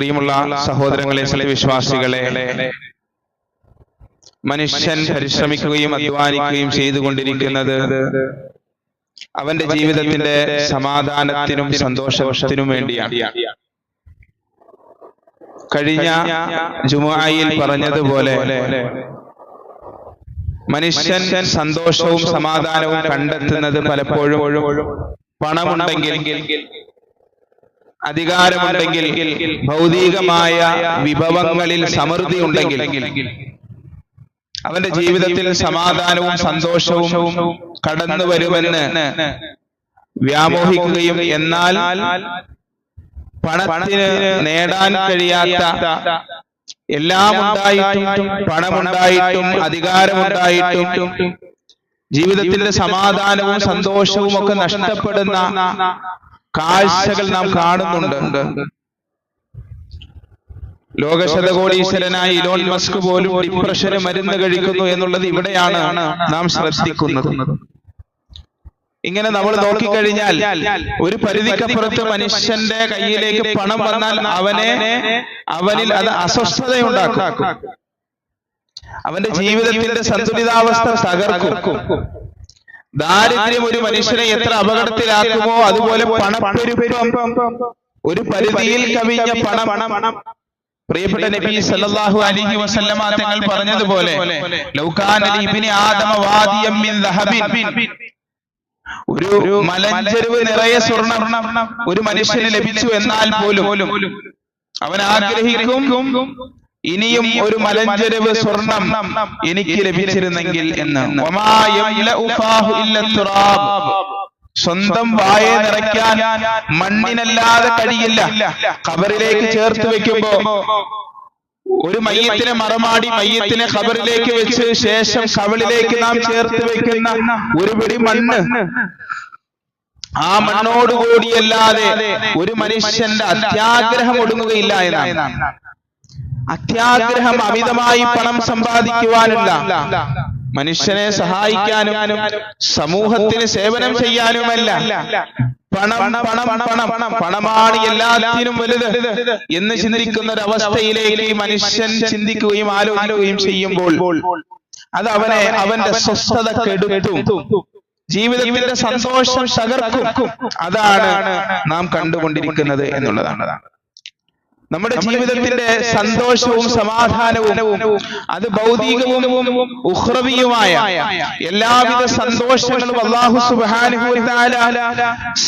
പ്രിയമുള്ള സഹോദരങ്ങളെ ചില വിശ്വാസികളെ മനുഷ്യൻ പരിശ്രമിക്കുകയും അധ്വാനിക്കുകയും ചെയ്തുകൊണ്ടിരിക്കുന്നത് അവന്റെ ജീവിതത്തിന്റെ സമാധാനത്തിനും സന്തോഷത്തിനും വേണ്ടിയാണ്. കഴിഞ്ഞ ജുമായിൽ പറഞ്ഞതുപോലെ മനുഷ്യൻ സന്തോഷവും സമാധാനവും കണ്ടെത്തുന്നത് പലപ്പോഴും പണമുണ്ടെങ്കിൽ അധികാരമുണ്ടെങ്കിൽ ഭൗതികമായ വിഭവങ്ങളിൽ സമൃദ്ധി ഉണ്ടെങ്കിൽ അവന്റെ ജീവിതത്തിൽ സമാധാനവും സന്തോഷവും കടന്നു വരുമെന്ന് വ്യാമോഹിക്കുകയും എന്നാൽ പണത്തിന് നേടാൻ കഴിയാത്ത എല്ലാം ഉണ്ടായിട്ടും പണമുണ്ടായിട്ടും അധികാരമുണ്ടായിട്ടും ജീവിതത്തിന്റെ സമാധാനവും സന്തോഷവും ഒക്കെ നഷ്ടപ്പെടുന്ന കാഴ്ചകൾ നാം കാണുന്നുണ്ട്. ലോകശതകോടീശ്വരനായ ഇലോൺ മസ്ക് പോലും ഡിപ്രഷന് മരുന്ന് കഴിക്കുന്നു എന്നുള്ളത് ഇവിടെയാണ് നാം ശ്രദ്ധിക്കുന്നത്. ഇങ്ങനെ നമ്മൾ നോക്കിക്കഴിഞ്ഞാൽ ഒരു പരിധിക്കപ്പുറത്ത് മനുഷ്യന്റെ കയ്യിലേക്ക് പണം വന്നാൽ അവനെ അവനിൽ അത് അസ്വസ്ഥതയുണ്ടാക്കും. അവന്റെ ജീവിതത്തിന്റെ സന്തുലിതാവസ്ഥ തകർക്കും. ദാരിദ്ര്യം ഒരു മനുഷ്യനെ എത്ര അപകടത്തിലാക്കുമോ? അതുപോലെ പണപ്പെരുപ്പം ഒരു പരിധിയിൽ കവിഞ്ഞ പണം. പ്രിയപ്പെട്ട നബി സല്ലല്ലാഹു അലൈഹി വസല്ലമ തങ്ങൾ പറഞ്ഞതുപോലെ ലൗകാന ഇബ്നി ആദമ വാദിയം മിൻ ദഹബിൻ. ഒരു മലഞ്ചെരുവ് നിറയെ സ്വർണം ഒരു മനുഷ്യന് ലഭിച്ചു എന്നാൽ പോലും അവൻ ആഗ്രഹിക്കും ഇനിയും ഒരു മലഞ്ചെരുവ് സ്വർണം എനിക്ക് ലഭിച്ചിരുന്നെങ്കിൽ എന്ന്. സ്വന്തം വായെ നിറയ്ക്കാൻ മണ്ണിനല്ലാതെ കഴിയില്ല. കബറിലേക്ക് ചേർത്ത് വെക്കുമ്പോ ഒരു മയ്യത്തിനെ മറമാടി മയ്യത്തിനെ കബറിലേക്ക് വെച്ച് ശേഷം കവളിലേക്ക് നാം ചേർത്ത് വെക്കുന്ന ഒരു പിടി മണ്ണ്. ആ മണ്ണോടുകൂടിയല്ലാതെ ഒരു മനുഷ്യന്റെ അത്യാഗ്രഹം ഒടുങ്ങുകയില്ല എന്നാണ്. അത്യാഗ്രഹം അമിതമായി പണം സമ്പാദിക്കുവാനല്ല മനുഷ്യനെ സഹായിക്കാനും സമൂഹത്തിന് സേവനം ചെയ്യാനുമല്ല. പണം പണം പണം പണമാണ് എല്ലാത്തിനും വലുത് എന്ന് ചിന്തിക്കുന്ന ഒരു അവസ്ഥയിലേക്ക് മനുഷ്യൻ ചിന്തിക്കുകയും ആലോചിക്കുകയും ചെയ്യുമ്പോൾ അത് അവനെ അവന്റെ സ്വസ്ഥത കെടുത്തും. ജീവിതത്തിന്റെ സന്തോഷം തകർക്കും. അതാണ് നാം കണ്ടുകൊണ്ടിരിക്കുന്നത് എന്നുള്ളതാണ്. നമ്മുടെ ജീവിതത്തിന്റെ സന്തോഷവും സമാധാനവും അത് ഭൗതികവും ഉഹ്രവിയുമായ എല്ലാവിധ സന്തോഷങ്ങളും അള്ളാഹു സുബ്ഹാനഹു തആല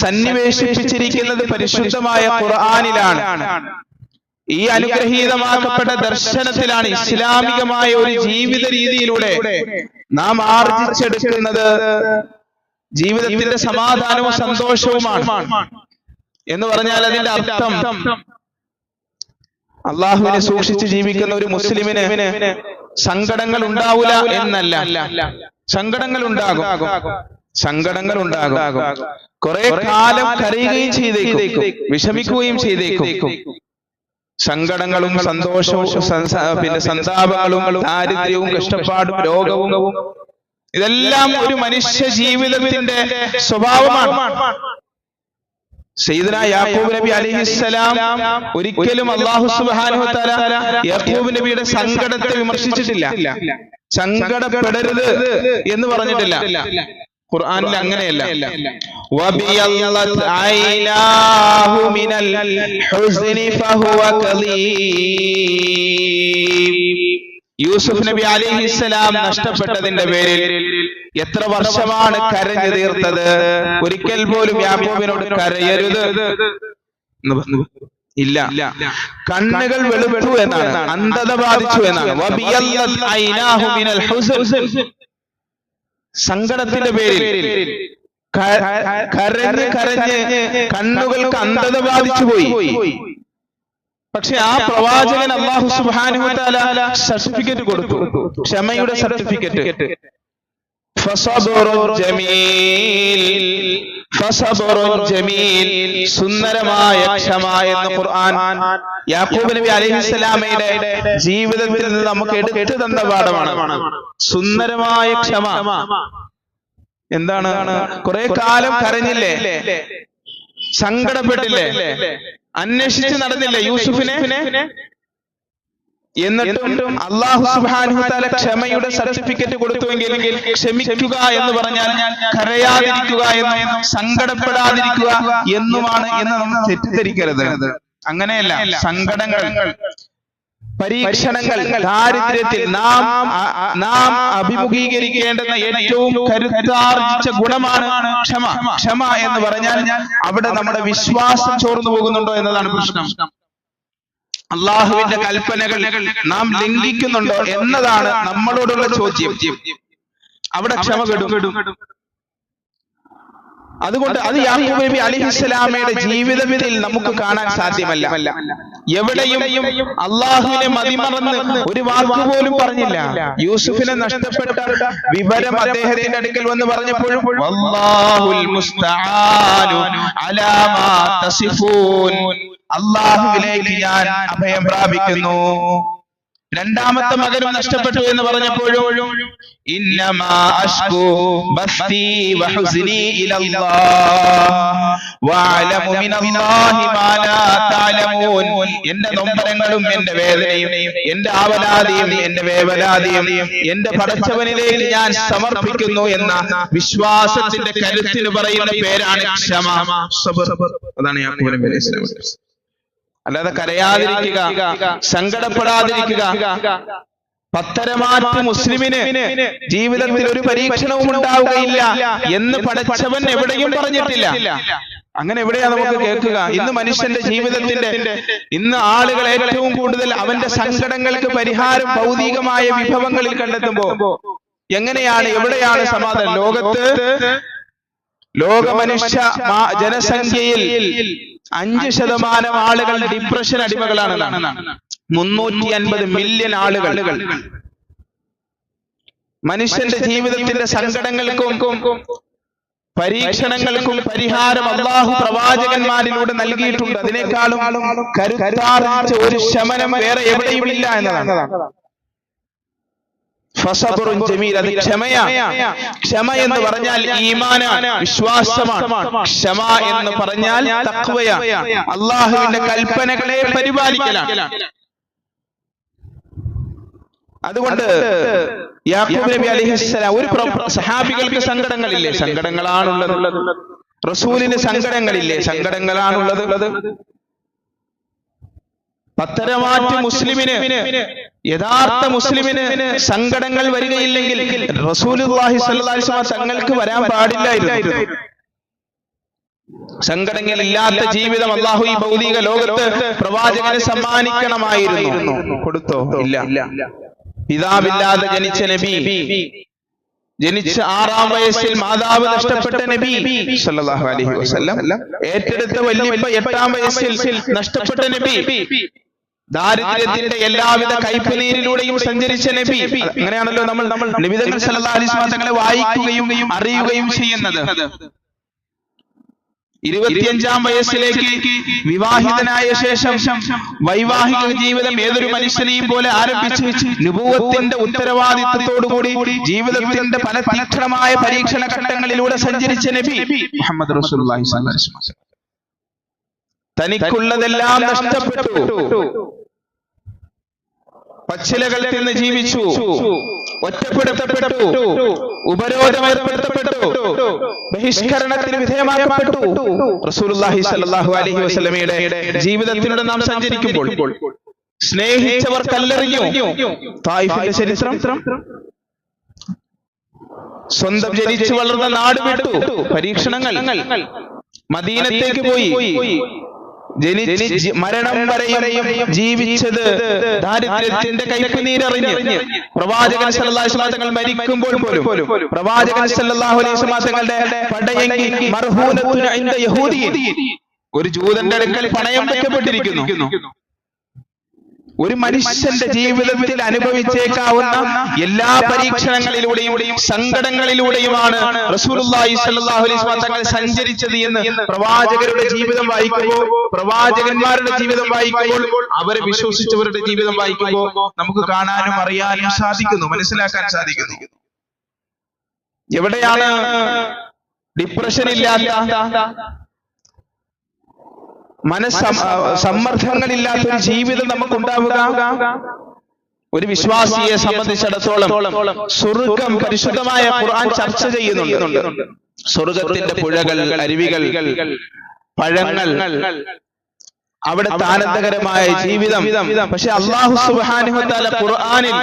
സന്നിവേശിപ്പിച്ചിരിക്കുന്നത് പരിശുദ്ധമായ ഖുർആാനിലാണ്. ഈ അനുഗ്രഹീതമാക്കപ്പെട്ട ദർശനത്തിലാണ് ഇസ്ലാമികമായ ഒരു ജീവിത രീതിയിലൂടെ നാം ആർജിച്ചെടുക്കുന്നത് ജീവിതത്തിന്റെ സമാധാനവും സന്തോഷവുമാണ്. എന്ന് പറഞ്ഞാൽ അതിന്റെ അർത്ഥം അള്ളാഹുവിനെ സൂക്ഷിച്ച് ജീവിക്കുന്ന ഒരു മുസ്ലിമിന് സങ്കടങ്ങൾ ഉണ്ടാവില്ല എന്നല്ല. സങ്കടങ്ങൾ ഉണ്ടാകും. സങ്കടങ്ങൾ ഉണ്ടാകും. കുറെ കാലം കരയുകയും ചെയ്തേക്കും. വിഷമിക്കുകയും ചെയ്തേക്കും. സങ്കടങ്ങളും സന്തോഷവും പിന്നെ സന്താപങ്ങളും ദാരിദ്ര്യവും കഷ്ടപ്പാടും രോഗവും ഇതെല്ലാം ഒരു മനുഷ്യ ജീവിതത്തിന്റെ സ്വഭാവമാണ്. സയ്യിദന യാക്കൂബ് നബി അലൈഹിസ്സലാം ഒരിക്കലും സുബ്ഹാനഹു തആല യാക്കൂബ് നബിയുടെ സങ്കടത്തെ വിമർശിച്ചിട്ടില്ല. സങ്കടപ്പെടരുത് എന്ന് പറഞ്ഞിട്ടില്ല. ഖുർആനിൽ അങ്ങനെയല്ല. മിനൽ ഹുസ്നി ഫഹുവ കലീം യൂസുഫ് നബി അലിഹിസ്സലാം നഷ്ടപ്പെട്ടതിന്റെ പേരിൽ എത്ര വർഷമാണ് കരഞ്ഞു തീർത്തത്? ഒരിക്കൽ പോലും യാക്കോബിനോട് കരയരുത്. ഇല്ല. കണ്ണുകൾ വെളുത്തു എന്നാണ്. അന്ധത ബാധിച്ചു എന്നാണ്. സങ്കടത്തിന്റെ പേരിൽ. കരഞ്ഞ് കരഞ്ഞ് കണ്ണുകൾക്ക് അന്ധത ബാധിച്ചു പോയി. പക്ഷെ ആ പ്രവാചകൻ അള്ളാഹു തആല സർട്ടിഫിക്കറ്റ് കൊടുത്തു. ക്ഷമയുടെ സർട്ടിഫിക്കറ്റ്. സുന്ദരമായ ക്ഷമ എന്ന് ഖുർആൻ യാക്കൂബ് നബി അലൈഹിസ്സലാമയുടെ ജീവിതത്തിൽ നിന്ന് നമുക്ക് എടുത്തു തന്ന പാഠമാണ്. സുന്ദരമായ ക്ഷമ. എന്താണ്? കുറെ കാലം കരഞ്ഞില്ലേ? സങ്കടപ്പെട്ടില്ലേ? അന്വേഷിച്ച് നടന്നില്ലേ യൂസുഫിനെ? എന്നിട്ടും അള്ളാഹു സുബ്ഹാനഹു തആല ക്ഷമയുടെ സർട്ടിഫിക്കറ്റ് കൊടുത്തുവെങ്കിൽ ക്ഷമിക്കുക എന്ന് പറഞ്ഞാൽ കരയാതിരിക്കുക എന്നും സങ്കടപ്പെടാതിരിക്കുക എന്നുമാണ് എന്ന് നമ്മൾ തെറ്റിദ്ധരിക്കരുത്. അങ്ങനെയല്ല സങ്കടങ്ങൾ. പരീക്ഷണങ്ങൾ ദാരിദ്ര്യത്തിൽ നാം നാം അഭിമുഖീകരിക്കേണ്ടുന്ന ഏറ്റവും കരുത്താർജിച്ച ഗുണമാണ് ക്ഷമ. ക്ഷമ. എന്ന് പറഞ്ഞാൽ അവിടെ നമ്മുടെ വിശ്വാസം ചോർന്നു പോകുന്നുണ്ടോ എന്നതാണ് പ്രശ്നം. അള്ളാഹുവിന്റെ കൽപ്പനകൾ നാം ലംഘിക്കുന്നുണ്ടോ എന്നതാണ് നമ്മളോടുള്ള ചോദ്യം. അവിടെ ക്ഷമ കെടും. അതുകൊണ്ട് അത് യാക്കൂബ് നബി അലിഹിസ്സലാമയുടെ ജീവിതത്തിൽ നമുക്ക് കാണാൻ സാധ്യമല്ല. എവിടെയും അള്ളാഹുവിനെ മതിമറന്ന് ഒരു വാക്ക് പോലും പറഞ്ഞില്ല. യൂസുഫിനെ നഷ്ടപ്പെട്ട വിവരം അദ്ദേഹത്തിന്റെ അടുക്കൽ വന്ന് പറഞ്ഞപ്പോഴും വല്ലാഹുൽ മുസ്തആനു അലാ മാ തസിഫൂൻ. അള്ളാഹുവിലേക്ക് ഞാൻ അഭയം പ്രാപിക്കുന്നു. രണ്ടാമത്തെ മകനും നഷ്ടപ്പെട്ടു എന്ന് പറഞ്ഞപ്പോഴും എന്റെ നൊമ്പരങ്ങളും എന്റെ വേദനയും എന്റെ ആവലാതിയും എന്റെ വേവലാതിയും എന്റെ പടച്ചവനിലേക്ക് ഞാൻ സമർപ്പിക്കുന്നു എന്ന വിശ്വാസത്തിന്റെ കരുത്തിന് പറയുന്ന പേരാണ് ക്ഷമ. അതാണ് ഞാൻ അല്ലാതെ കരയാതിരിക്കുക സങ്കടപ്പെടാതിരിക്കുക. പത്തരമാറ്റ് മുസ്ലിമിന് ജീവിതത്തിൽ ഒരു പരീക്ഷണവും ഉണ്ടാവുകയില്ല എന്ന് പഠിച്ചവൻ എവിടെയും പറഞ്ഞിട്ടില്ല. അങ്ങനെ എവിടെയാ നമുക്ക് കേൾക്കുക? ഇന്ന് മനുഷ്യന്റെ ജീവിതത്തിന്റെ ഇന്ന് ആളുകൾ ഏറ്റവും കൂടുതൽ അവന്റെ സങ്കടങ്ങൾക്ക് പരിഹാരം ഭൗതികമായ വിഭവങ്ങളിൽ കണ്ടെത്തുമ്പോ എങ്ങനെയാണ് എവിടെയാണ് സമാധാനം? ലോകത്ത് ലോക മനുഷ്യ ജനസംഖ്യയിൽ അഞ്ച് ശതമാനം ആളുകൾ ഡിപ്രഷൻ അടിമകളാണ് മുന്നൂറ്റി അൻപത് മില്യൺ ആളുകൾ. മനുഷ്യന്റെ ജീവിതത്തിന്റെ സങ്കടങ്ങൾക്കും പരീക്ഷണങ്ങൾക്കും പരിഹാരം അള്ളാഹു പ്രവാചകന്മാരിലൂടെ നൽകിയിട്ടുണ്ട്. അതിനേക്കാളും കരുത്താർജിച്ച ഒരു ശമനം വേറെ എവിടെയുമില്ല എന്നതാണ്. ഫസബറുൻ ജമീൽ അത് ക്ഷമയാ. ക്ഷമ എന്ന് പറഞ്ഞാൽ ഈമാനാണ് വിശ്വാസമാണ്. ക്ഷമ എന്ന് പറഞ്ഞാൽ തക്വയാണ് അള്ളാഹുവിന്റെ കൽപ്പനകളെ പരിപാലിക്കലാണ്. അതുകൊണ്ട് യാക്കൂബ് നബി അലിഹിസ്സലാം ഒരു സഹാബികൾക്ക് സങ്കടങ്ങളില്ലേ? സങ്കടങ്ങളാണുള്ളത്. റസൂലിന് സങ്കടങ്ങളില്ലേ? സങ്കടങ്ങളാണുള്ളത്. പത്തരമാറ്റ് മുസ്ലിമിന് യഥാർത്ഥ മുസ്ലിമിന് സങ്കടങ്ങൾ വരികയില്ലെങ്കിൽ റസൂലുല്ലാഹി തങ്ങൾക്ക് വരാൻ പാടില്ലായിരുന്നു. സങ്കടങ്ങളില്ലാത്ത ജീവിതം അള്ളാഹു ഈ ഭൗതിക ലോകത്ത് പ്രവാചകന് സമ്മാനിക്കണമായിരുന്നു. കൊടുത്തോ? ഇല്ല. പിതാവില്ലാതെ ജനിച്ച നബി. ജനിച്ച ആറാം വയസ്സിൽ മാതാവ് നഷ്ടപ്പെട്ട നബി സല്ലല്ലാഹു അലൈഹി വസല്ലം. ഏറ്റെടുത്ത വല്യപ്പ എട്ടാം വയസ്സിൽ നഷ്ടപ്പെട്ട നബി. ദാരിദ്ര്യത്തിന്റെ എല്ലാവിധ കൈപ്പുനീരിലൂടെയും സഞ്ചരിച്ച നബി. അങ്ങനെയാണല്ലോ നമ്മൾ നമ്മൾ നിബിതങ്ങൾ സല്ലല്ലാഹു അലൈഹി വസല്ലം തങ്ങളെ വായിക്കുകയും അറിയുകയും ചെയ്യുന്നത്. ഇരുപത്തിയഞ്ചാം വയസ്സിലേക്ക് വിവാഹിതനായ ശേഷം വൈവാഹിക ജീവിതം ഏതൊരു മനുഷ്യനെയും പോലെ ആരംഭിച്ച് നുപൂവത്തിന്റെ ഉത്തരവാദിത്വത്തോടുകൂടി ജീവിതത്തിന്റെ പല തീക്ഷണമായ പരീക്ഷണ ഘട്ടങ്ങളിലൂടെ സഞ്ചരിച്ച നബി മുഹമ്മദ് റസൂലുള്ളാഹി സ്വല്ലല്ലാഹു അലൈഹി വസല്ലം. തനിക്കുള്ളതെല്ലാം നഷ്ടപ്പെട്ടു. പച്ചിലകൾ നിന്ന് ജീവിച്ചു. ഒറ്റപ്പെടുത്തപ്പെട്ടു. ഉപരോധം ഏർപ്പെടുത്തപ്പെട്ടു. ബഹിഷ്കരണത്തിന് വിധേയമാക്കപ്പെട്ടു. റസൂലുള്ളാഹി സ്വല്ലല്ലാഹു അലൈഹി വസല്ലമയുടെ ജീവിതത്തിലൂടെ നാം സഞ്ചരിക്കുമ്പോൾ സ്നേഹിച്ചവർ കല്ലെറിഞ്ഞു. തായിഫിന്റെ ചരിത്രം. സ്വന്തം ജനിച്ചു വളർന്ന നാട് വിട്ടു. പരീക്ഷണങ്ങൾ. മദീനത്തേക്ക് പോയി. ജനിച്ച് മരണം വരെയും ജീവിച്ചത് ദാരിദ്ര്യത്തിന്റെ കൈപ്പുനീരറിഞ്ഞ് പ്രവാചകൻ തങ്ങൾ മരിക്കുമ്പോൾ പോലും പ്രവാചകൻ സല്ലല്ലാഹു അലൈഹി വസല്ലം തങ്ങളുടെ പടയെങ്കി മർഹൂനത്തുന ഇൻദ യഹൂദിയിൻ ഒരു ജൂതന്റെ അടുക്കൽ പണയം വെക്കപ്പെട്ടിരിക്കുന്നു. ഒരു മനുഷ്യന്റെ ജീവിതത്തിൽ അനുഭവിച്ചേക്കാവുന്ന എല്ലാ പരീക്ഷണങ്ങളിലൂടെയും സങ്കടങ്ങളിലൂടെയുമാണ് റസൂലുള്ളാഹി സ്വല്ലല്ലാഹു അലൈഹി വസല്ലം തങ്ങൾ സഞ്ചരിച്ചത് എന്ന് പ്രവാചകരുടെ ജീവിതം വായിക്കുമ്പോൾ പ്രവാചകന്മാരുടെ ജീവിതം വായിക്കുമ്പോൾ അവരെ വിശ്വസിച്ചവരുടെ ജീവിതം വായിക്കുമ്പോൾ നമുക്ക് കാണാനും അറിയാനും സാധിക്കുന്നു മനസ്സിലാക്കാൻ സാധിക്കുന്നു. എവിടെയാണ് ഡിപ്രഷൻ ഇല്ലാത്ത മനസ്സ് സമ്മർദ്ദങ്ങളില്ലാത്ത ഒരു ജീവിതം നമുക്ക് ഉണ്ടാവുക ഒരു വിശ്വാസിയെ സംബന്ധിച്ചിടത്തോളം സ്വർഗം പരിശുദ്ധമായ ഖുർആൻ ചർച്ച ചെയ്യുന്നുണ്ട്. സ്വർഗത്തിന്റെ പുഴകൾ അരുവികൾ പഴങ്ങൾ അവിടെ ആനന്ദകരമായ ജീവിതം. പക്ഷെ അള്ളാഹു സുബാനുഹത്താല ഖുർആാനിൽ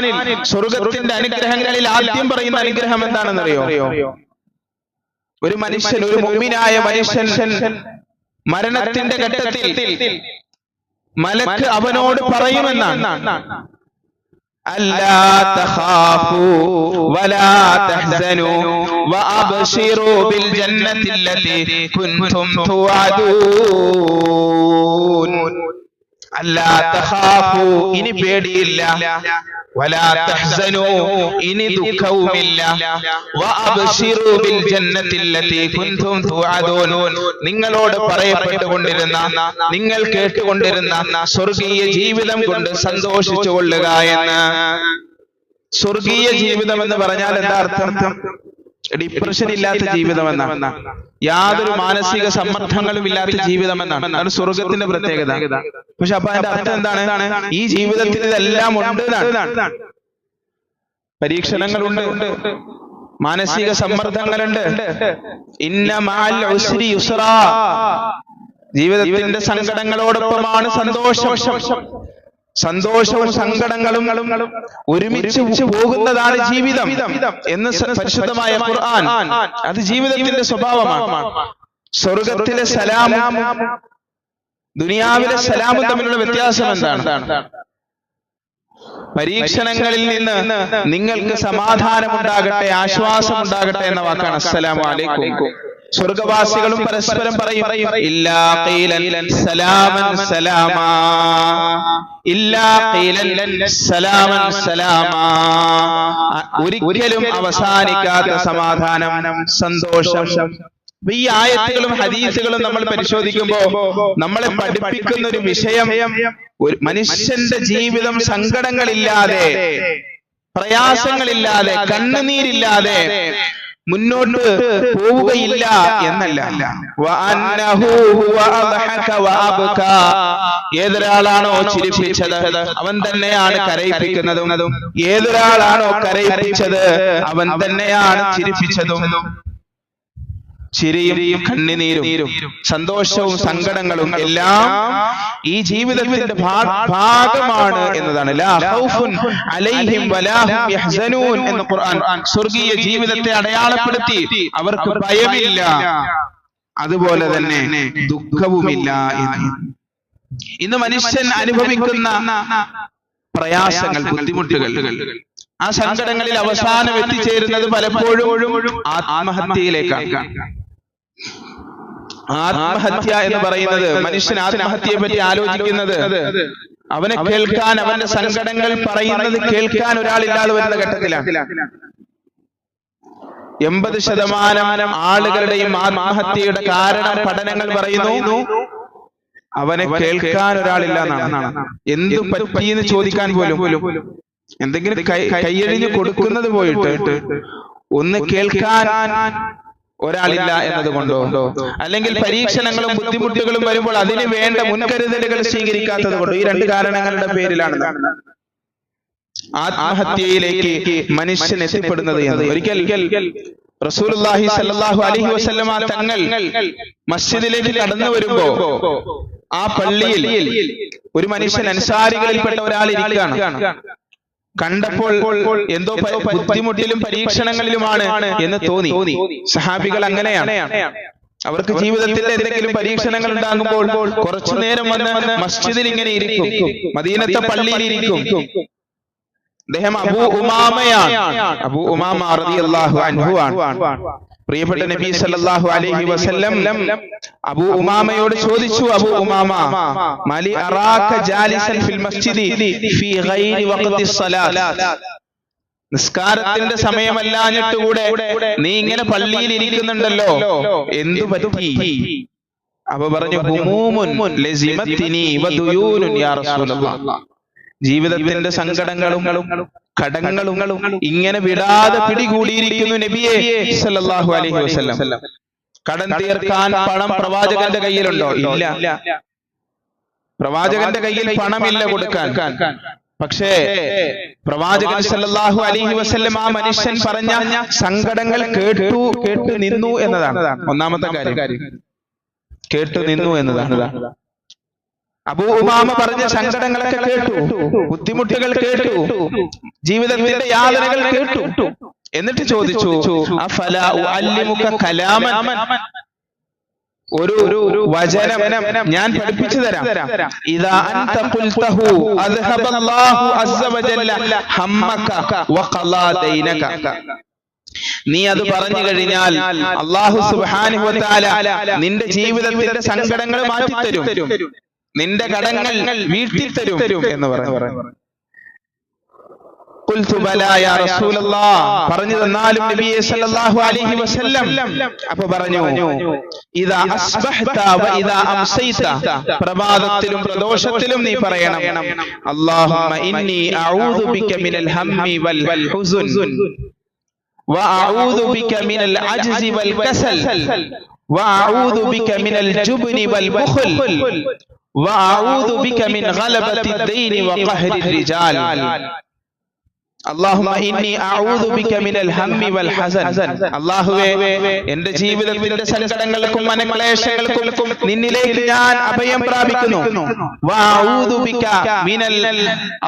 സ്വർഗത്തിന്റെ അനുഗ്രഹങ്ങളിൽ ആദ്യം പറയുന്ന അനുഗ്രഹം എന്താണെന്നറിയോ? ഒരു മനുഷ്യൻ ഒരു മുമ്പിനായ മനുഷ്യൻ മരണത്തിന്റെ ഘട്ടത്തിൽ മലക്ക് അവനോട് പറയുമെന്നാണ്. ഇനി പേടിയില്ല. ولا تحزنوا ഇനി ദുഃഖവുമില്ല وأبشروا بالجنة التي كنتم توعدون നിങ്ങളോട് പറയപ്പെട്ടുകൊണ്ടിരുന്ന നിങ്ങൾ കേട്ടുകൊണ്ടിരുന്ന സ്വർഗീയ ജീവിതം കൊണ്ട് സന്തോഷിച്ചു കൊള്ളുക എന്ന് സ്വർഗീയ ജീവിതം എന്ന് പറഞ്ഞാൽ എന്താ അർത്ഥം ഡിപ്രഷൻ ഇല്ലാത്ത ജീവിതമെന്ന. യാതൊരു മാനസിക സമ്മർദ്ദങ്ങളും ഇല്ലാത്ത ജീവിതം എന്നാണ് അതാണ് സ്വർഗത്തിന്റെ പ്രത്യേകത. പക്ഷെ അപ്പൊ അതിന്റെ അർത്ഥം എന്താണ്? ഈ ജീവിതത്തിൽ ഇതെല്ലാം ഉണ്ട് പരീക്ഷണങ്ങളുണ്ട് മാനസിക സമ്മർദ്ദങ്ങളുണ്ട് ജീവിതത്തിന്റെ സങ്കടങ്ങളോടൊപ്പമാണ് സന്തോഷം. സന്തോഷവും സങ്കടങ്ങളും ഒരുമിച്ച് പോകുന്നതാണ് ജീവിതം എന്ന് പരിശുദ്ധമായ ഖുർആൻ. അത് ജീവിതത്തിന്റെ സ്വഭാവമാണ്. സ്വർഗത്തിലെ സലാമും ദുനിയാവിലെ സലാമും തമ്മിലുള്ള വ്യത്യാസം എന്താണ്? പരീക്ഷണങ്ങളിൽ നിന്ന് നിങ്ങൾക്ക് സമാധാനം ഉണ്ടാകട്ടെ ആശ്വാസം ഉണ്ടാകട്ടെ എന്ന വാക്കാണ്. അസ്സലാമു അലൈക്കും. സ്വർഗവാസികളും പരസ്പരം പറയും ഇല്ലാ ഖീലൻ സലാമൻ സലാമാ. ഇല്ലാ ഖീലൻ സലാമൻ സലാമാ. ഒരിക്കലും അവസാനിക്കാത്ത സമാധാനം സന്തോഷം. ഈ ആയത്തുകളും ഹദീസുകളും നമ്മൾ പരിശോധിക്കുമ്പോ നമ്മളെ പഠിപ്പിക്കുന്ന ഒരു വിഷയം മനുഷ്യന്റെ ജീവിതം സങ്കടങ്ങളില്ലാതെ പ്രയാസങ്ങളില്ലാതെ കണ്ണുനീരില്ലാതെ മുന്നോട്ട് പോവുകയില്ല എന്നല്ല. ഏതൊരാളാണോ ചിരിപ്പിച്ചത് അവൻ തന്നെയാണ് കരയിപ്പിക്കുന്നതും. ഏതൊരാളാണോ കരയിപ്പിച്ചത് അവൻ തന്നെയാണ് ചിരിപ്പിച്ചതും. ചിരിയും കണ്ണുനീരും സന്തോഷവും സങ്കടങ്ങളും എല്ലാം ഈ ജീവിതത്തിന്റെ ഭാഗമാണ് എന്നതാണ്. എന്ന് ഖുർആൻ സ്വർഗീയ ജീവിതത്തെ അടയാളപ്പെടുത്തി അവർക്ക് ഭയമില്ല. അതുപോലെ തന്നെ ദുഃഖവുമില്ല എന്ന്. ഇന്ന് മനുഷ്യൻ അനുഭവിക്കുന്ന പ്രയാസങ്ങൾ ബുദ്ധിമുട്ടുകൾ. ആ സങ്കടങ്ങളിൽ അവസാനം എത്തിച്ചേരുന്നത് പലപ്പോഴും ആത്മഹത്യയിലേക്കാണ്. ആത്മഹത്യ എന്ന് പറയുന്നത് മനുഷ്യൻ ആത്മഹത്യയെ പറ്റി ആലോചിക്കുന്നത്. അവനെ കേൾക്കാൻ അവന്റെ സങ്കടങ്ങൾ പറയുന്നത് കേൾക്കാൻ ഒരാളില്ലാതെ വരുന്ന ഘട്ടത്തിലാണ് എൺപത് ശതമാനം ആളുകളുടെയും ആത്മഹത്യയുടെ കാരണം പഠനങ്ങൾ പറയുന്നു. അവനെ കേൾക്കാൻ ഒരാളില്ല എന്നാണ് എന്തു പറ്റിയെന്ന് ചോദിക്കാൻ പോലും എന്തെങ്കിലും കൈ കൈയഴിഞ്ഞ് കൊടുക്കുന്നത് പോയിട്ട് ഒന്ന് കേൾക്കാൻ ഒരാളില്ല എന്നത് കൊണ്ടോ? അല്ലെങ്കിൽ പരീക്ഷണങ്ങളും ബുദ്ധിമുട്ടുകളും വരുമ്പോൾ അതിന് വേണ്ട മുൻകരുതലുകൾ സ്വീകരിക്കാത്തത് കൊണ്ടോ? ഈ രണ്ട് കാരണങ്ങളുടെ പേരിലാണ് ആത്മഹത്യയിലേക്ക് മനുഷ്യൻ എത്തിപ്പെടുന്നത് എന്ന്. ഒരിക്കൽ റസൂലുള്ളാഹി സല്ലല്ലാഹു അലൈഹി വസല്ലമ തങ്ങൾ മസ്ജിദിലേക്ക് കടന്നു വരുമ്പോ ആ പള്ളിയിൽ ഒരു മനുഷ്യൻ അൻസാരികളിൽപ്പെട്ട ഒരാൾ ഇരിക്കുകയാണ് കണ്ടപ്പോൾ എന്തോ ബുദ്ധിമുട്ടിലും പരീക്ഷണങ്ങളിലുമാണ് എന്ന് തോന്നി. സഹാബികൾ അങ്ങനെയാണ്. അവർക്ക് ജീവിതത്തിൽ എന്തെങ്കിലും പരീക്ഷണങ്ങൾ ഉണ്ടാകുമ്പോൾ കുറച്ചു നേരം വന്ന് മസ്ജിദിൽ ഇങ്ങനെ ഇരിക്കും. മദീനത്തെ പള്ളിയിൽ ഇരിക്കും. അദ്ദേഹം അബു ഉമാമയാണ്. അബു ഉമാമ ആണ്. പ്രിയപ്പെട്ട നബി സല്ലല്ലാഹു അലൈഹി വസല്ലം അബൂ ഉമാമയോട് ചോദിച്ചു അബൂ ഉമാമ മലി അറാക ജാലിസൻ ഫിൽ മസ്ജിദി ഫീ ഗൈരി വഖതി സ്വലാത്ത് നിസ്കാരത്തിന്റെ സമയമല്ലാഞ്ഞിട്ട് കൂടെ നീ ഇങ്ങനെ പള്ളിയിൽ ഇരിക്കുന്നുണ്ടല്ലോ. എന്തു പറ്റി? അപ്പൊ പറഞ്ഞു ഹുമൂമുൻ ലസിമത്തിനി വദുയൂനുൻ യാ റസൂലല്ലാഹ് ജീവിതത്തിന്റെ സങ്കടങ്ങളും കടങ്ങളും ഇങ്ങനെ വിടാതെ പിടികൂടിയിരിക്കുന്നു നബിയെ സല്ലല്ലാഹു അലൈഹി വസല്ലം. കടം തീർക്കാൻ പണം പ്രവാചകന്റെ കയ്യിലുണ്ടോ? ഇല്ല. പ്രവാചകന്റെ കയ്യിൽ പണമില്ല കൊടുക്കാൻ. പക്ഷേ പ്രവാചകൻ സല്ലല്ലാഹു അലൈഹി വസല്ലം ആ മനുഷ്യൻ പറഞ്ഞ സങ്കടങ്ങൾ കേട്ടു കേട്ടു നിന്നു എന്നതാണ്. ഒന്നാമത്തെ കാര്യം. കേട്ടു നിന്നു എന്നതാണ്. അബൂ ഉമാമ പറഞ്ഞ സങ്കടങ്ങളൊക്കെ കേട്ടു ബുദ്ധിമുട്ടുകൾ കേട്ടു ജീവിതത്തിന്റെ യാതനകൾ കേട്ടു. എന്നിട്ട് ചോദിച്ചു കലാമൻ? ഒരു ഒരു വചനം ഞാൻ പഠിപ്പിച്ചു തരാം. അൻത ഖുൽതഹു അദ്ഹബല്ലാഹു അസ്സ ഹമ്മക ദൈനക. നീ അത് പറഞ്ഞു കഴിഞ്ഞാൽ അള്ളാഹു സുബ്ഹാനഹു നിന്റെ ജീവിതത്തിന്റെ സങ്കടങ്ങൾ മാറ്റിത്തരും. നിന്റെ കടങ്ങൾ വീട്ടിൽ തരും എന്ന് പറഞ്ഞു പറഞ്ഞു തന്നാലും സല്ലല്ലാഹു അലൈഹി വസല്ലം. അപ്പൊ പറഞ്ഞു ഇദാ അസ്ബഹത വ ഇദാ പ്രഭാതത്തിലും പ്രദോഷത്തിലും നീ പറയണം. അല്ലാഹുമ്മ ഇന്നി അഊദു ബിക മിനൽ ഹമ്മി വൽ വ അഊദു ബിക മിനൽ അജ്സി വൽ കസൽ. വ അഊദു ബിക മിനൽ ജുബ്നി വൽ وأعوذ بك من غلبة الدين وقهر الرجال അള്ളാഹുമ ഇന്നി അഊദു ബിക മിനൽ ഹമ്മി വൽ ഹസൻ അല്ലാഹുവേ എന്റെ ജീവിതത്തിന്റെ സങ്കടങ്ങൾക്കും മനക്ലേശങ്ങൾക്കും നിന്നിലേക്ക് ഞാൻ അഭയം പ്രാപിക്കുന്നു വഅഊദു ബിക മിനൽ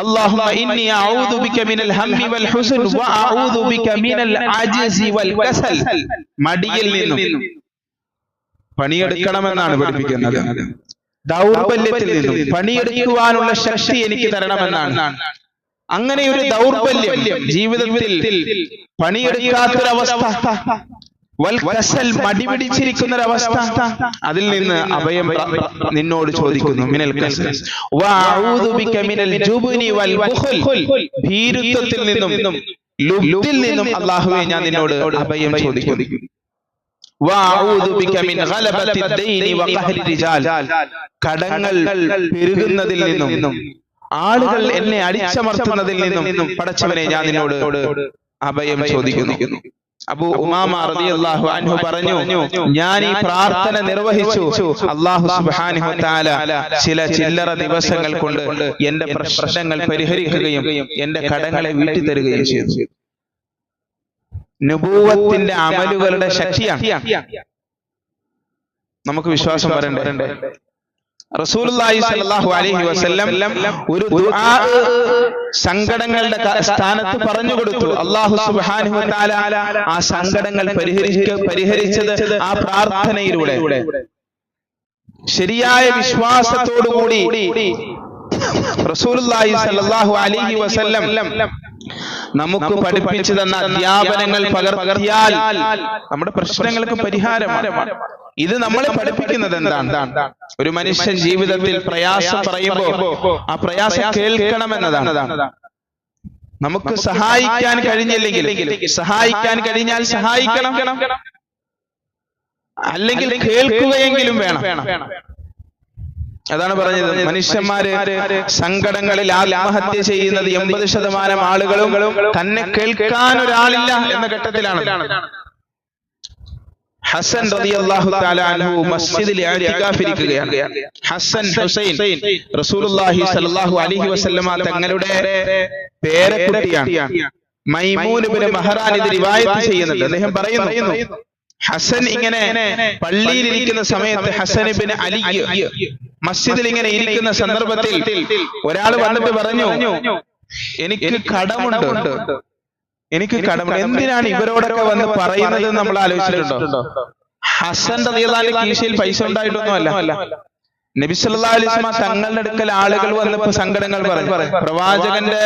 അല്ലാഹുമ ഇന്നി അഊദു ബിക മിനൽ ഹമ്മി വൽ ഹുസ്ൻ വഅഊദു ബിക മിനൽ അജ്സി വൽ കസൽ മടിയിൽ നിന്നും പണിയെടുക്കണമെന്നാണ് പഠിപ്പിക്കുന്നത് ദൗർബല്യത്തിൽ നിന്നും പണിയെടുക്കുവാനുള്ള ശക്തി എനിക്ക് തരണമെന്നാണ്. അങ്ങനെ ഒരു ദൗർബല്യം ജീവിതത്തിൽ പണിയെടുക്കാത്തൊരവസ്ഥ വൽക്കസൽ മടിപിടിച്ചിരിക്കുന്ന ഒരവസ്ഥ അതിൽ നിന്ന് അഭയം നിന്നോട് ചോദിക്കുന്നു മിനൽ മിനൽ ജുബ്നി വൽ ഭീരുത്വത്തിൽ നിന്നും നിന്നും അല്ലാഹുവേ ഞാൻ നിന്നോട് അഭയം ചോദിക്കുന്നു. കടങ്ങൾ പെരുകുന്നതിൽ നിന്നും ആളുകൾ എന്നെ അടിച്ചമർത്തുന്നതിൽ നിന്നും പടച്ചവനെ ഞാൻ നിന്നോട് അഭയം ചോദിക്കുന്നു. അബു ഉമാമ റളിയല്ലാഹു അൻഹു പറഞ്ഞു ഞാൻ ഈ പ്രാർത്ഥന നിർവഹിച്ചു. അല്ലാഹു സുബ്ഹാനഹു തആല ചില ചില്ലറ ദിവസങ്ങൾ കൊണ്ട് എന്റെ പ്രശ്നങ്ങൾ പരിഹരിക്കുകയും എന്റെ കടങ്ങളെ വീട്ടി തരുകയും ചെയ്തു. നുബൂവത്തിന്റെ അമലുകളുടെ ശക്തിയാണ്. നമുക്ക് വിശ്വാസം വരണ്ടേ? റസൂലുള്ളാഹി സ്വല്ലല്ലാഹു അലൈഹി വസല്ലം ഒരു ദുആ സങ്കടങ്ങളുടെ സ്ഥാനത്ത് പറഞ്ഞു കൊടുത്തു. അല്ലാഹു സുബ്ഹാനഹു വ തആല ആ സങ്കടങ്ങൾ പരിഹരിക്ക പരിഹരിച്ചത് ആ പ്രാർത്ഥനയിലൂടെ. ശരിയായ വിശ്വാസത്തോടുകൂടി റസൂലുള്ളാഹി സ്വല്ലല്ലാഹു അലൈഹി വസല്ലം നമുക്ക് പഠിപ്പിച്ചു തന്ന അധ്യാപനങ്ങൾ പകർത്തിയാൽ നമ്മുടെ പ്രശ്നങ്ങൾക്ക് പരിഹാരമാണ്. ഇത് നമ്മൾ പഠിപ്പിക്കുന്നത് എന്താണ്? ഒരു മനുഷ്യൻ ജീവിതത്തിൽ പ്രയാസം പറയുമ്പോ ആ പ്രയാസം കേൾക്കണമെന്നതാണ് നമുക്ക് സഹായിക്കാൻ കഴിഞ്ഞില്ലെങ്കിൽ സഹായിക്കാൻ കഴിഞ്ഞാൽ സഹായിക്കണം അല്ലെങ്കിൽ കേൾക്കുകയെങ്കിലും വേണം. അതാണ് പറഞ്ഞത്. മനുഷ്യന്മാര് സങ്കടങ്ങളിൽ ആത്മഹത്യ ചെയ്യുന്നത് എൺപത് ശതമാനം ആളുകളും തന്നെ കേൾക്കാൻ ഒരാളില്ല എന്ന ഘട്ടത്തിലാണ്. ഹസൻ റളിയല്ലാഹു തആല അൻഹു മസ്ജിദിൽ ഇഅ്തികാഫിരിക്കുകയാണ് ഹസൻ ഹുസൈൻ റസൂലുള്ളാഹി സ്വല്ലല്ലാഹു അലൈഹി വസല്ലമ തങ്ങളുടെ പേരക്കുട്ടിയാണ്. മൈമൂൻ ഇബ്നു മഹറാൻ ഇത് റിവായത്ത് ചെയ്യുന്നുണ്ട്. അദ്ദേഹം പറയുന്നു ഹസൻ ഇങ്ങനെ പള്ളിയിൽ ഇരിക്കുന്ന സമയത്ത് ഹസൻ ഇബ്നു അലി മസ്ജിദിൽ ഇങ്ങനെ ഇരിക്കുന്ന സന്ദർഭത്തിൽ ഒരാൾ വന്നിട്ട് പറഞ്ഞു എനിക്ക് കടമുണ്ട്. എനിക്ക് കടമുണ്ട്. എന്തിനാണ് ഇവരോടൊക്കെ വന്ന് പറയുന്നത് നമ്മൾ ആലോചിച്ചിട്ടുണ്ടോ? ഹസൻ റളിയല്ലാഹു കീശയിൽ പൈസ ഉണ്ടായിട്ടൊന്നും അല്ല നബി സല്ലല്ലാഹു അലൈഹി വസല്ലം തങ്ങളുടെ അടുക്കൽ ആളുകൾ വന്നപ്പോ സങ്കടങ്ങൾ പറഞ്ഞു. പ്രവാചകന്റെ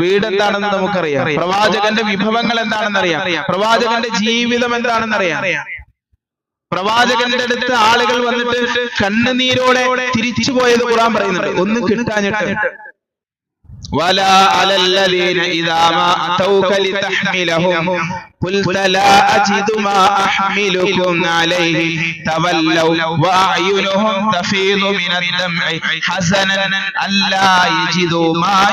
വീട് എന്താണെന്ന് നമുക്കറിയാം. പ്രവാചകന്റെ വിഭവങ്ങൾ എന്താണെന്ന് അറിയാം പ്രവാചകന്റെ ജീവിതം എന്താണെന്ന് അറിയാം പ്രവാചകന്റെ അടുത്ത് ആളുകൾ വന്നിട്ട് കണ്ണുനീരോടെ തിരിച്ചു പോയത് ഖുർആൻ പറയുന്നുണ്ട്. ഒന്നും കിട്ടാഞ്ഞിട്ട്. ولا على الذين إذا ما أتوك لتحملهم قلت لا أجد ما أحملكم عليه تولوا وأعينهم تفيض من الدمع حزنا ألا يجدوا ما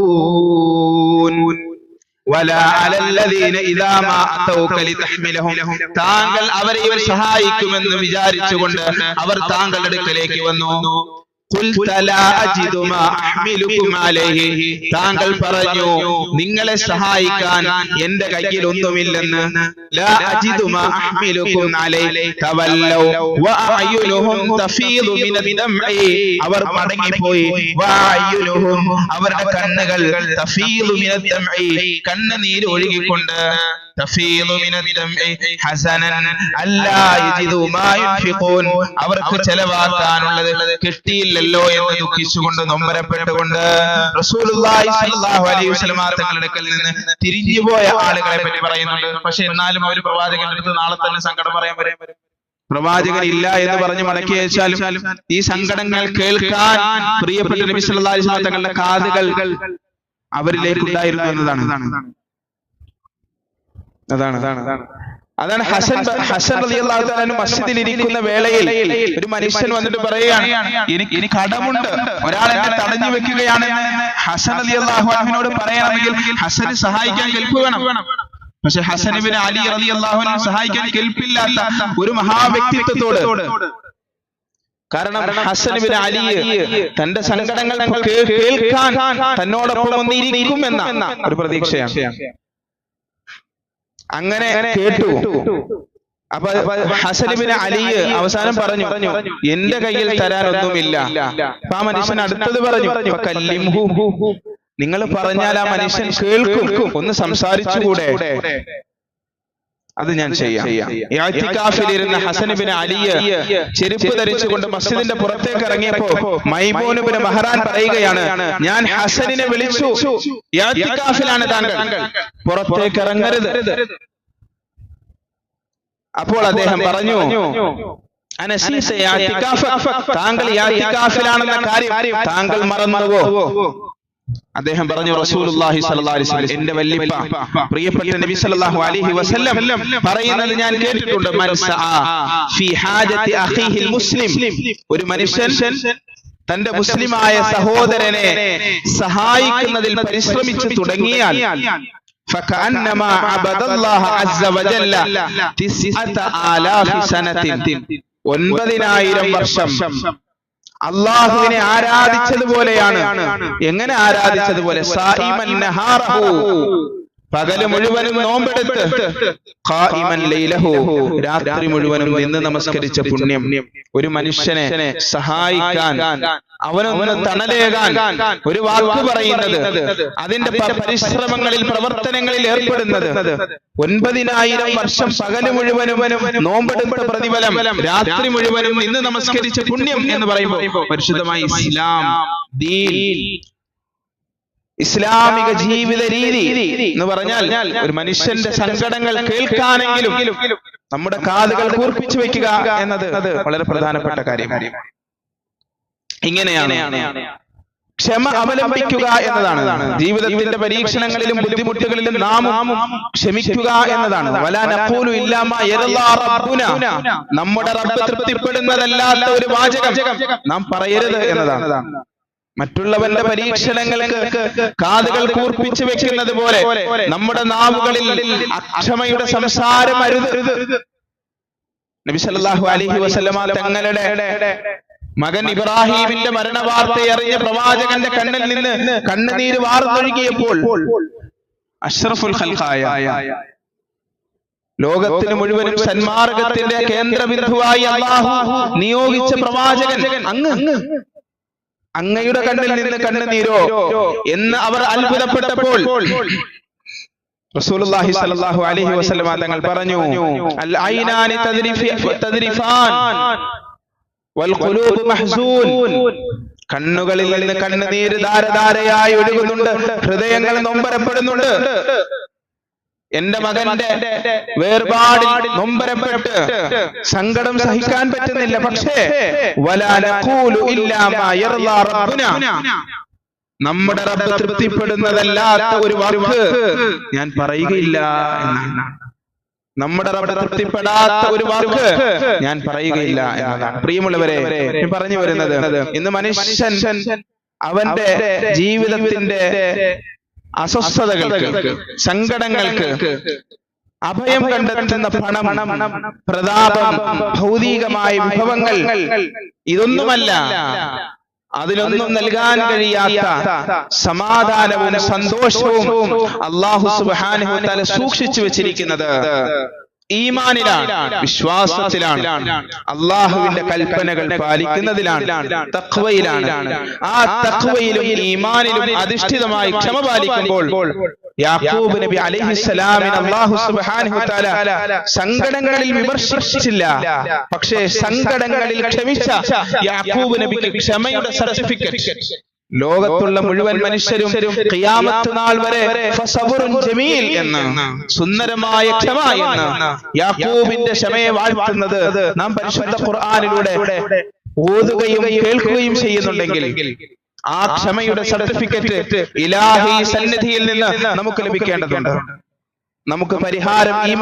ينفقون ولا على الذين إذا ما أتوك لتحملهم താങ്കൾ അവരെയും സഹായിക്കുമെന്ന് വിചാരിച്ചുകൊണ്ട് അവർ താങ്കളുടെ അടുക്കലേക്ക് വന്നു താങ്കൾ പറഞ്ഞു നിങ്ങളെ സഹായിക്കാൻ എന്റെ കയ്യിൽ ഒന്നുമില്ലെന്ന്. അവർ മടങ്ങിപ്പോയി. അവരുടെ കണ്ണുകൾ കണ്ണുനീര് ഒഴുകിക്കൊണ്ട് അവർക്ക് ചെലവാക്കാനുള്ളത് കിട്ടിയില്ലല്ലോ എന്ന് ദുഃഖിച്ചുകൊണ്ട് നൊമ്പരപ്പെട്ടുകൊണ്ട് തങ്ങളുടെ നിന്ന് തിരിഞ്ഞുപോയ ആളുകളെ പറ്റി പറയുന്നുണ്ട്. പക്ഷെ എന്നാലും അവർ പ്രവാചകന്റെ അടുത്ത് നാളെ തന്നെ സങ്കടം പറയാൻ വരും. പ്രവാചകൻ ഇല്ല എന്ന് പറഞ്ഞ് മടക്കി അയച്ചാലും ഈ സങ്കടങ്ങൾ കേൾക്കാൻ പ്രിയപ്പെട്ട നബി സല്ലല്ലാഹു അലൈഹി വസല്ലം തങ്ങളുടെ കാതുകൾ അവരിലേക്ക് ഉണ്ടായിരുന്നു എന്നതാണ്. അതാണ്. അതാണ്. അതാണ്. ഹസൻ ഹസൻ റളിയല്ലാഹു തആല അൻഹു മസ്ജിദിൽ ഇരിക്കുന്ന വേളയിൽ ഒരു മനുഷ്യൻ വന്നിട്ട് പറയുകയാണ് എനിക്ക് എനിക്ക് കടമുണ്ട്. ഒരാൾ എന്നെ തടഞ്ഞു വെക്കുകയാണ് ഹസൻ റളിയല്ലാഹു അൻഹുവിനോട് പറയണമെങ്കിൽ ഹസന് സഹായിക്കാൻ കെൽപ്പ് വേണം. പക്ഷെ ഹസൻ ഇബ്നു അലി റളിയല്ലാഹു അൻഹു സഹായിക്കാൻ കെൽപ്പില്ലാത്ത ഒരു മഹാവ്യക്തിത്വത്തോട്. കാരണം ഹസൻ ഇബ്നു അലി തന്റെ സങ്കടങ്ങൾ കേൾക്കാൻ തന്നോടൊപ്പം വന്നിരിക്കും എന്ന ഒരു പ്രതീക്ഷയാണ്. അങ്ങനെ കേട്ടു. അപ്പൊ ഹസനിബിന് അലിയ് അവസാനം പറഞ്ഞു. എന്റെ കയ്യിൽ തരാൻ തരാനൊന്നുമില്ല. അപ്പൊ ആ മനുഷ്യൻ അടുത്തത് പറഞ്ഞു. "ഫ നിങ്ങൾ പറഞ്ഞാൽ ആ മനുഷ്യൻ കേൾക്കും. ഒന്ന് സംസാരിച്ചുകൂടെ? അത് ഞാൻ ചെയ്യാം. ഇഅ്തികാഫിലിരുന്ന ഹസനിബിന് അലിയ ചെരുപ്പ് ധരിച്ചുകൊണ്ട് മസ്ജിദിന്റെ പുറത്തേക്ക് ഇറങ്ങിയപ്പോ മൈമോനുബിന് മഹറാൻ പറയുകയാണ് ഞാൻ ഹസനിനെ വിളിച്ചു ഇഅ്തികാഫിലാണ് താങ്കൾ. പുറത്തേക്ക് ഇറങ്ങരുത്. അപ്പോൾ അദ്ദേഹം പറഞ്ഞു. താങ്കൾ താങ്കൾ മറന്നുവോ? അദ്ദേഹം പറഞ്ഞു റസൂലുള്ളാഹി സ്വല്ലല്ലാഹു അലൈഹി വസല്ലം എന്റെ വല്ലിപ്പ പ്രിയപ്പെട്ട നബി സല്ലല്ലാഹു അലൈഹി വസല്ലം പറയുന്നത് ഞാൻ കേട്ടിട്ടുണ്ട് മൻ സആ ഫി ഹാജത്തി അഖീഹിൽ മുസ്ലിം ഒരു മനുഷ്യൻ തന്റെ മുസ്ലിമായ സഹോദരനെ സഹായിക്കുന്നതിൽ പരിശ്രമിച്ചു തുടങ്ങിയാൽ فكأنما عبد الله عز وجل تسعة آلاف سنة ഒൻപതിനായിരം വർഷം അള്ളാഹുവിനെ ആരാധിച്ചതുപോലെയാണ്. എങ്ങനെ ആരാധിച്ചതുപോലെ? പകൽ മുഴുവനും നോമ്പെടുത്ത്. രാത്രി മുഴുവനും നിന്ന് നമസ്കരിച്ച പുണ്യം. ഒരു മനുഷ്യനെ സഹായിക്കാൻ അവനൊന്ന് തണലേകാൻ ഒരു വാക്ക് പറയുന്നത് അതിന്റെ പരിശ്രമങ്ങളിൽ പ്രവർത്തനങ്ങളിൽ ഏർപ്പെടുന്നത് ഒൻപതിനായിരം വർഷം പകൽ മുഴുവനും നോമ്പെടുത്ത പ്രതിഫലം രാത്രി മുഴുവനും ഇന്ന് നമസ്കരിച്ച പുണ്യം എന്ന് പറയുമ്പോൾ പരിശുദ്ധമായി ഇസ്ലാം ദീൻ. ഇസ്ലാമിക ജീവിത രീതി എന്ന് പറഞ്ഞാൽ ഒരു മനുഷ്യന്റെ സങ്കടങ്ങൾ കേൾക്കാനെങ്കിലും നമ്മുടെ കാതുകൾ കൂർപ്പിച്ചു വെക്കുക എന്നത് വളരെ പ്രധാനപ്പെട്ട കാര്യം ഇങ്ങനെയാണ്. ക്ഷമ അവലംബിക്കുക എന്നതാണ്. ജീവിതത്തിന്റെ പരീക്ഷണങ്ങളിലും ബുദ്ധിമുട്ടുകളിലും നാം ക്ഷമിക്കുക എന്നതാണ്. വലാ നഖൂലു ഇല്ലാ മാ യറല്ലാ നമ്മുടെ റബ്ബ് തൃപ്തിപ്പെടുന്നതല്ലാത്ത ഒരു വാചകം നാം പറയരുത് എന്നതാണ്. മറ്റുള്ളവന്റെ പരീക്ഷണങ്ങൾക്ക് കാതുകൾ കൂർപ്പിച്ചു വെക്കുന്നത് പോലെ നമ്മുടെ നാവുകളിൽ അക്ഷമയുടെ സംസാരം അരുത് നബി സല്ലല്ലാഹു അലൈഹി വസല്ലമ തങ്ങളുടെ മകൻ ഇബ്രാഹീമിന്റെ മരണവാർത്ത അറിഞ്ഞ പ്രവാചകന്റെ കണ്ണിൽ നിന്ന് കണ്ണുനീര് വാർന്നൊഴുകിയപ്പോൾ അഷ്റഫുൽ ഖൽഖായ ലോകത്തിന് മുഴുവനും സന്മാർഗത്തിന്റെ കേന്ദ്രബിന്ദുവായി അള്ളാഹു നിയോഗിച്ച പ്രവാചകൻ. അങ്ങ്. അങ്ങയുടെ കണ്ണിൽ നിന്ന് കണ്ണുനീരോ എന്ന് അവർ അത്ഭുതപ്പെട്ടപ്പോൾ റസൂലുള്ളാഹി സ്വല്ലല്ലാഹു അലൈഹി വസല്ലം തങ്ങൾ പറഞ്ഞു അൽ ഐനാനി തദ്രിഫി തദ്രിഫാൻ. കണ്ണുകളിൽ നിന്ന് കണ്ണുനീര് ധാരധാരയായി ഒഴുകുന്നുണ്ട്. ഹൃദയങ്ങൾ നൊമ്പരപ്പെടുന്നുണ്ട്. എന്റെ മകന്റെ വേർപാടിൽ നൊമ്പരപ്പെട്ട് സങ്കടം സഹിക്കാൻ പറ്റുന്നില്ല. പക്ഷേ നമ്മുടെ റബ്ബ് തൃപ്തിപ്പെടുന്നതല്ലാത്ത ഒരു വാക്ക് ഞാൻ പറയുകയില്ല എന്നാണ്. നമ്മുടെ തൃപ്തിപ്പെടാത്ത ഒരു വാക്ക് ഞാൻ പറയുകയില്ല എന്നതാണ്. പ്രിയമുള്ളവരെ പറഞ്ഞു വരുന്നത് ഇന്ന് മനുഷ്യൻ അവന്റെ ജീവിതത്തിന്റെ അസ്വസ്ഥതകൾക്ക് സങ്കടങ്ങൾക്ക് അഭയം കണ്ടെത്തുന്ന പണം പ്രതാപം ഭൗതികമായ വിഭവങ്ങൾ ഇതൊന്നുമല്ല. അതിലൊന്നും നൽകാൻ കഴിയാത്ത സമാധാനവും സന്തോഷവും അള്ളാഹു സുബ്ഹാനഹു തആല സൂക്ഷിച്ചു വെച്ചിരിക്കുന്നത് ഈമാനിലാണ് വിശ്വാസത്തിലാണ് അള്ളാഹുവിന്റെ കൽപ്പനകൾ പാലിക്കുന്നതിലാണ് തഖ്വയിലാണ്. ആ തഖ്വയിലും ഈമാനിലും അധിഷ്ഠിതമായി ക്ഷമ പാലിക്കുമ്പോൾ യാക്കൂബ് നബി അലൈഹിസ്സലാമിന് അള്ളാഹു സുബ്ഹാനഹു തആല സങ്കടങ്ങളിൽ വിമർശിച്ചില്ല പക്ഷേ സങ്കടങ്ങളിൽ ക്ഷമിച്ച യാക്കൂബ് നബിക്ക് ക്ഷമയുടെ സർട്ടിഫിക്കറ്റ് ലോകത്തുള്ള മുഴുവൻ മനുഷ്യരും ഖിയാമത്ത് നാൾ വരെ ഫസബറുൻ ജമീൽ എന്ന് സുന്ദരമായ ക്ഷമ എന്ന് യാക്കൂബിന്റെ ക്ഷമയെ വാഴ്ത്തുന്നത് നാം പരിശുദ്ധ ഖുർആനിലൂടെ ഓതുകയും കേൾക്കുകയും ചെയ്യുന്നുണ്ടെങ്കിൽ ആ ക്ഷമയുടെ സർട്ടിഫിക്കറ്റ് ഇലാഹി സന്നിധിയിൽ നിന്ന് നമുക്ക് ലഭിക്കേണ്ടതുണ്ട്. നമുക്ക് പരിഹാരം ഈ